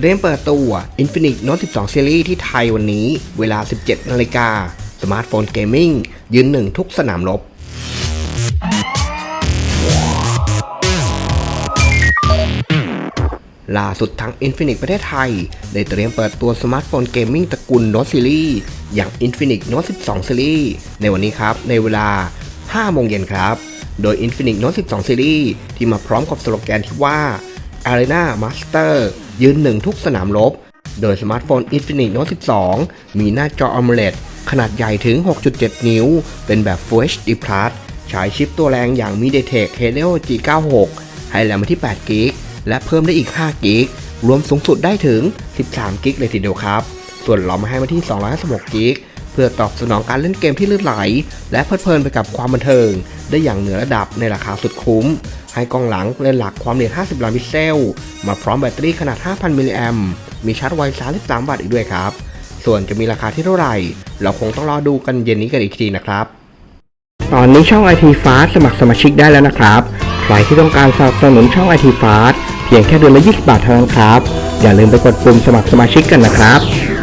เตรียมเปิดตัว Infinix Note 12 Series ที่ไทยวันนี้ เวลา 17 นาฬิกา สมาร์ทโฟนเกมมิ่งยืนหนึ่งทุกสนามรบล่าสุดทาง Infinix ประเทศไทย ได้เตรียมเปิดตัวสมาร์ทโฟนเกมมิ่งตระกูล Note Series อย่าง Infinix Note 12 Series ในวันนี้ครับ ในเวลา 5 โมงเย็นครับ โดย Infinix Note 12 Series ที่มาพร้อมกับสโลแกนที่ว่า Arena Master ยืนหนึ่งทุกสนามรบ โดยสมาร์ทโฟน Infinix Note 12 มีหน้าจอ AMOLED ขนาดใหญ่ถึง 6.7 นิ้ว เป็นแบบ Full HD Plus ใช้ชิปตัวแรงอย่าง MediaTek Helio G96 ให้แรมมาที่8กิกและเพิ่มได้อีก5กิกรวมสูงสุดได้ถึง 13กิกเลยทีเดียวครับ ส่วนเรามาให้มาที่256กิก พื่อตอบสนองการเล่นเกมที่ลื่นไหล และเพลิดเพลินไปกับความบันเทิง ได้อย่างเหนือระดับในราคาสุดคุ้ม ให้กล้องหลังเลนส์หลักความเอียด50 ล้านพิกเซล มาพร้อมแบตเตอรี่ขนาด 5,000 มิลลิแอมมีชาร์จไว 33 วัตต์อีกด้วยครับ ส่วนจะมีราคาที่เท่าไหร่ เราคงต้องรอดูกันเย็นนี้กันอีกทีนะครับ ตอนนี้ช่อง IT Fast สมัครสมาชิกได้แล้วนะครับใครที่ต้องการสนับสนุนช่อง IT Fast เพียงแค่เดือนละ20บาทเท่านั้นครับ อย่าลืมไปกดปุ่มสมัครสมาชิกกันนะครับ